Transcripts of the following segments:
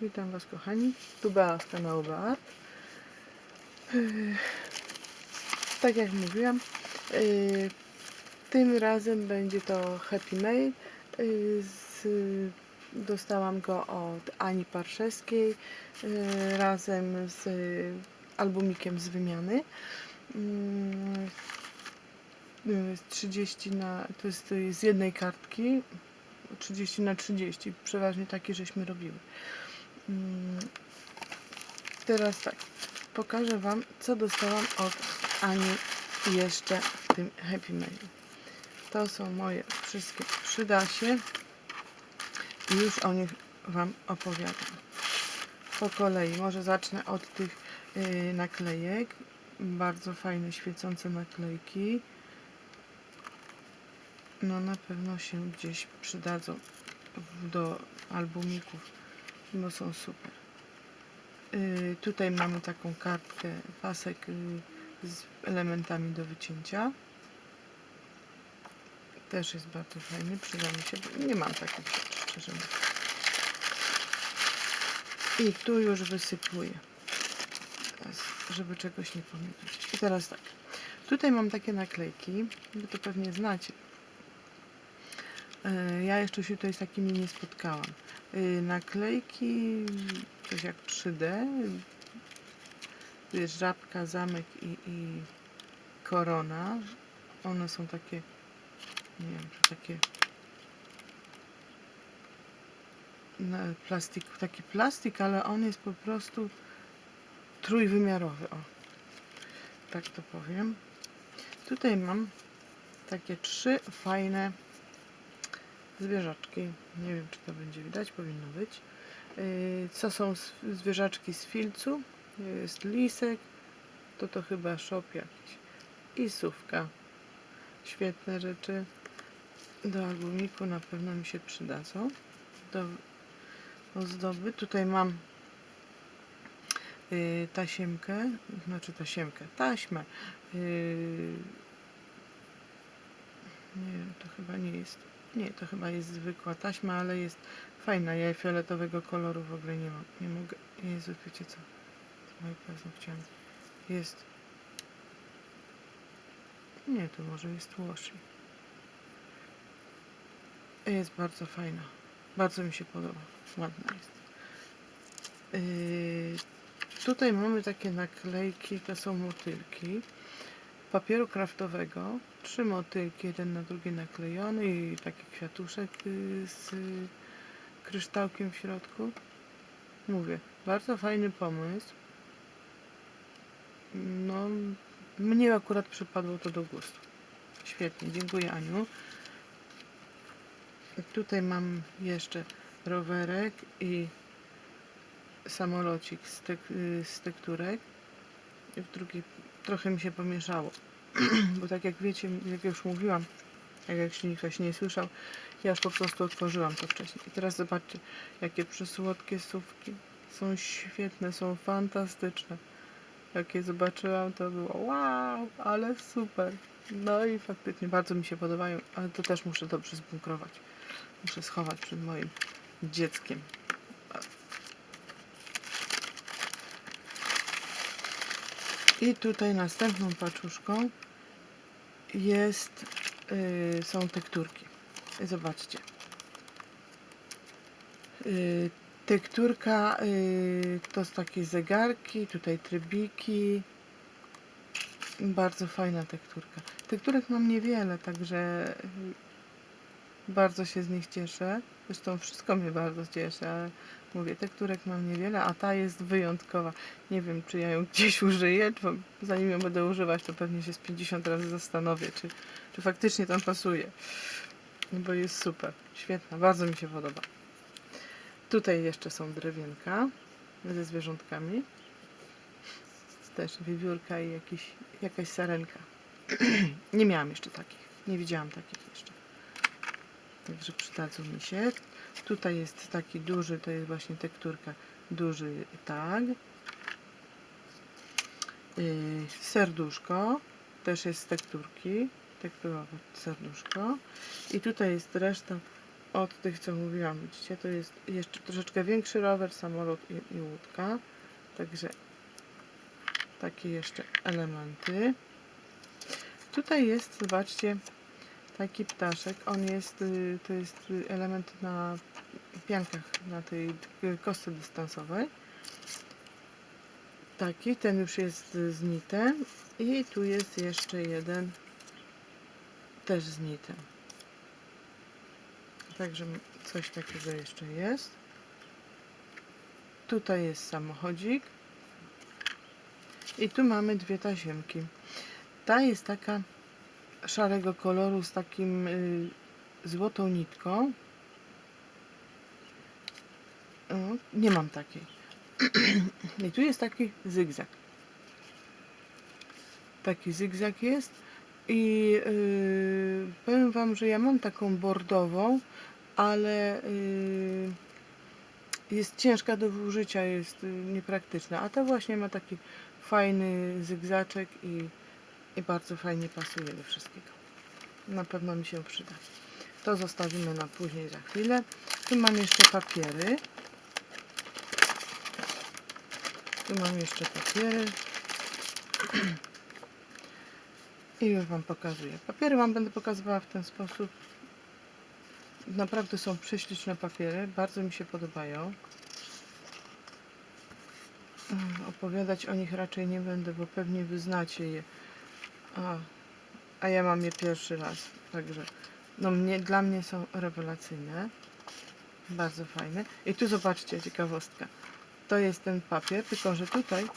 Witam Was kochani. Tu Bea z kanału Bea. Yy, Tak jak mówiłam, yy, tym razem będzie to Happy Mail. Yy, dostałam go od Ani Parszewskiej razem z albumikiem z wymiany. Yy, yy, z 30 na, to jest z jednej kartki 30 na 30, przeważnie takie żeśmy robiły. Mm, Teraz tak, pokażę Wam, co dostałam od Ani jeszcze w tym Happy Mailu. To są moje wszystkie przydasie i już o nich Wam opowiadam. Po kolei, może zacznę od tych yy, naklejek. Bardzo fajne, świecące naklejki. No na pewno się gdzieś przydadzą do albumików, bo są super. Yy, tutaj mamy taką kartkę, pasek yy, z elementami do wycięcia. Też jest bardzo fajny, przyda mi się, bo nie mam takich rzeczy, szczerze mówiąc. I tu już wysypuję, teraz, żeby czegoś nie pomylić. I teraz tak, tutaj mam takie naklejki, wy to pewnie znacie. E, Ja jeszcze się tutaj z takimi nie spotkałam. E, Naklejki, coś jak 3D, jest żabka, zamek i, i korona. One są takie, nie wiem, czy takie plastik, taki plastik, ale on jest po prostu trójwymiarowy, o, tak to powiem. Tutaj mam takie trzy fajne zwierzaczki. Nie wiem, czy to będzie widać, powinno być. Yy, Co są zwierzaczki z filcu? Jest lisek, to to chyba szop jakiś. I sówka. Świetne rzeczy. Do albumiku na pewno mi się przydadzą. Do ozdoby. Tutaj mam yy, tasiemkę, znaczy tasiemkę, taśmę. Yy, nie to chyba nie jest nie, to chyba jest zwykła taśma, ale jest fajna. Ja fioletowego koloru w ogóle nie mam. Nie mogę. Jezu, wiecie co? Moje paznokciami. Jest. Nie, to może jest washi. Jest bardzo fajna. Bardzo mi się podoba. Ładna jest. Yy, tutaj mamy takie naklejki, to są motylki papieru kraftowego. Trzy motylki, jeden na drugi naklejony i taki kwiatuszek y, z kryształkiem w środku. Mówię, bardzo fajny pomysł. No, mnie akurat przypadło to do gustu. Świetnie, dziękuję Aniu. Tutaj mam jeszcze rowerek i samolocik z, tek, y, z tekturek. W drugiej trochę mi się pomieszało. Bo tak jak wiecie, jak już mówiłam, jak jeśli ktoś nie słyszał, ja już po prostu otworzyłam to wcześniej. I teraz zobaczcie, jakie przysłodkie sówki. Są świetne, są fantastyczne. Jak je zobaczyłam, to było wow, ale super. No i faktycznie bardzo mi się podobają, ale to też muszę dobrze zbunkrować. Muszę schować przed moim dzieckiem. I tutaj następną paczuszką jest, y, są tekturki. Zobaczcie. Y, tekturka y, to są takie zegarki, tutaj trybiki. Bardzo fajna tekturka. Tekturek mam niewiele, także bardzo się z nich cieszę. Zresztą wszystko mnie bardzo cieszy, ale mówię, tekturek mam niewiele, a ta jest wyjątkowa. Nie wiem, czy ja ją gdzieś użyję, zanim ją będę używać, to pewnie się z 50 razy zastanowię, czy, czy faktycznie tam pasuje. Bo jest super, świetna, bardzo mi się podoba. Tutaj jeszcze są drewienka ze zwierzątkami. Też wiewiórka i jakiś, jakaś sarenka. nie miałam jeszcze takich, nie widziałam takich jeszcze. Także przydadzą mi się. Tutaj jest taki duży, to jest właśnie tekturka, duży tag. Yy, serduszko, też jest z tekturki, tekturowe serduszko. I tutaj jest reszta od tych, co mówiłam. Widzicie, to jest jeszcze troszeczkę większy rower, samolot i, i łódka. Także takie jeszcze elementy. Tutaj jest, zobaczcie, taki ptaszek. On jest, y, to jest y, element na piankach, na tej y, kostce dystansowej. Taki, ten już jest z nitem. I tu jest jeszcze jeden, też z nitem. Także coś takiego jeszcze jest. Tutaj jest samochodzik. I tu mamy dwie taziemki. Ta jest taka szarego koloru z takim y, złotą nitką. O, nie mam takiej. I tu jest taki zygzak. Taki zygzak jest. I y, powiem Wam, że ja mam taką bordową, ale y, jest ciężka do użycia, jest niepraktyczna. A ta właśnie ma taki fajny zygzaczek i, i bardzo fajnie pasuje do wszystkiego. Na pewno mi się przyda. To zostawimy na później za chwilę. Tu mam jeszcze papiery. Tu mam jeszcze papiery. I już Wam pokazuję. Papiery Wam będę pokazywała w ten sposób. Naprawdę są prześliczne papiery. Bardzo mi się podobają. Mm, Opowiadać o nich raczej nie będę, bo pewnie wy znacie je. A, a ja mam je pierwszy raz. Także no mnie, dla mnie są rewelacyjne. Bardzo fajne. I tu zobaczcie, ciekawostka. To jest ten papier, tylko że tutaj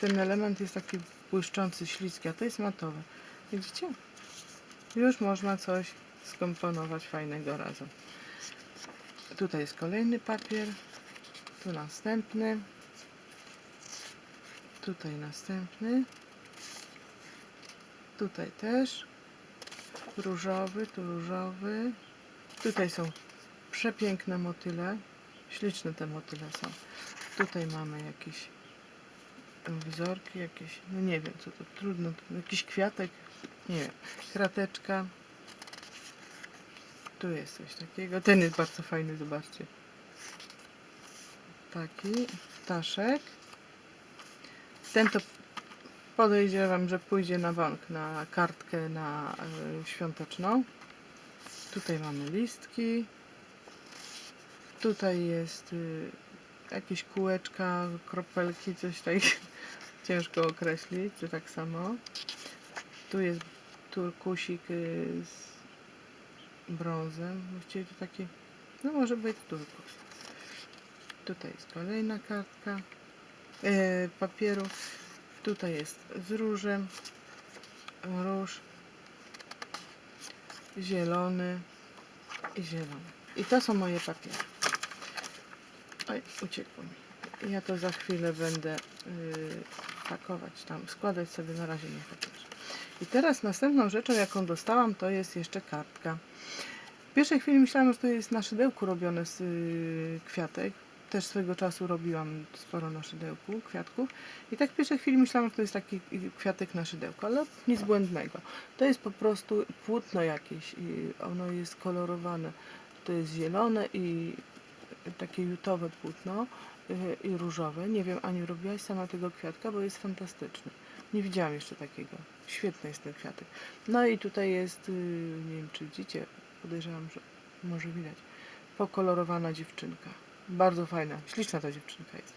ten element jest taki błyszczący, śliski, a to jest matowe. Widzicie? Już można coś skomponować fajnego razem. Tutaj jest kolejny papier. Tu następny. Tutaj następny. Tutaj też. Różowy, tu różowy. Tutaj są przepiękne motyle. Śliczne te motyle są. Tutaj mamy jakieś wzorki, jakieś, no nie wiem co to, trudno, jakiś kwiatek, nie wiem, krateczka. Tu jest coś takiego. Ten jest bardzo fajny, zobaczcie. Taki ptaszek. Ten to podejrzewam, że pójdzie na bank, na kartkę na e, świąteczną. Tutaj mamy listki. Tutaj jest y, jakieś kółeczka, kropelki, coś tak ciężko określić, czy tak samo. Tu jest turkusik y, z brązem. Właściwie to taki, no może być turkus. Tutaj jest kolejna kartka e, papieru. Tutaj jest z różem, róż, zielony i zielony. I to są moje papiery. Oj, uciekło mi. Ja to za chwilę będę yy, pakować tam, składać sobie na razie na papierze. I teraz następną rzeczą, jaką dostałam, to jest jeszcze kartka. W pierwszej chwili myślałam, że to jest na szydełku robione z yy, kwiatek. Też swego czasu robiłam sporo na szydełku kwiatków. I tak w pierwszej chwili myślałam, że to jest taki kwiatek na szydełku, ale nic błędnego. To jest po prostu płótno jakieś i ono jest kolorowane. To jest zielone i takie jutowe płótno yy, i różowe. Nie wiem, Aniu, robiłaś sama tego kwiatka, bo jest fantastyczny. Nie widziałam jeszcze takiego. Świetny jest ten kwiatek. No i tutaj jest, yy, nie wiem czy widzicie, podejrzewam, że może widać, pokolorowana dziewczynka. Bardzo fajna, śliczna ta dziewczynka jest.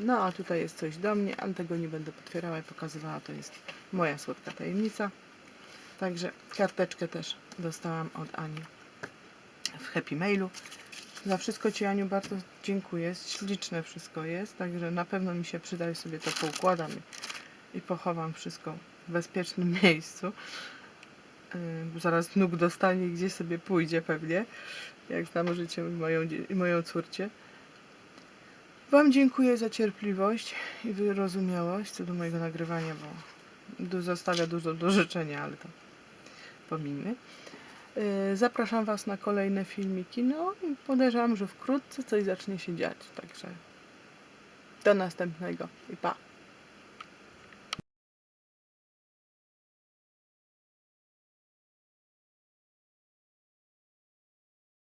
No a tutaj jest coś do mnie, ale tego nie będę potwierała i pokazywała, to jest moja słodka tajemnica. Także karteczkę też dostałam od Ani w Happy Mailu. Za wszystko Ci Aniu bardzo dziękuję. Śliczne wszystko jest, także na pewno mi się przyda i sobie to poukładam i, pochowam wszystko w bezpiecznym miejscu. Yy, zaraz nóg dostanie i sobie pójdzie pewnie, jak znam życie i moją, i moją córcię. Wam dziękuję za cierpliwość i wyrozumiałość co do mojego nagrywania, bo zostawia dużo do życzenia, ale to pomijmy. Zapraszam Was na kolejne filmiki. No i podejrzewam, że wkrótce coś zacznie się dziać. Także do następnego i pa.